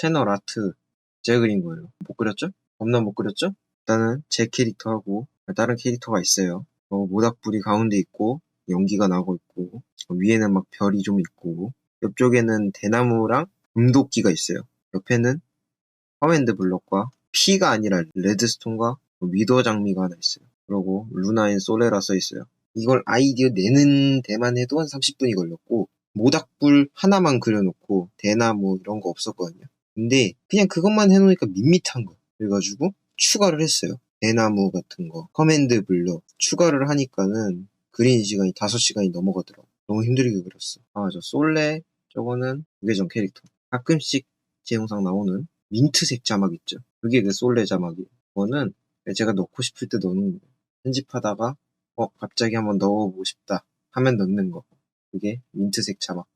채널 아트 제가 그린 거예요. 못 그렸죠? 겁나 못 그렸죠? 일단은 제 캐릭터하고 다른 캐릭터가 있어요. 어, 모닥불이 가운데 있고 연기가 나고 있고 위에는 막 별이 좀 있고 옆쪽에는 대나무랑 금도끼가 있어요. 옆에는 커맨드 블럭과 피가 아니라 레드스톤과 위더 장미가 하나 있어요. 그리고 루나인 솔레라 써 있어요. 이걸 아이디어 내는 데만 해도 한 30분이 걸렸고 모닥불 하나만 그려놓고 대나무 이런 거 없었거든요. 근데 그냥 그것만 해놓으니까 밋밋한 거. 그래가지고 추가를 했어요. 대나무 같은 거, 커맨드 블럭 추가를 하니까는 그린 시간이 5시간이 넘어가더라고. 너무 힘들게 그렸어. 아, 저 솔레 저거는 무계정 캐릭터. 가끔씩 제 영상 나오는 민트색 자막 있죠. 그게 그 솔레 자막이에요. 그거는 제가 넣고 싶을 때 넣는 거예요. 편집하다가 어 갑자기 한번 넣어보고 싶다 하면 넣는 거. 그게 민트색 자막.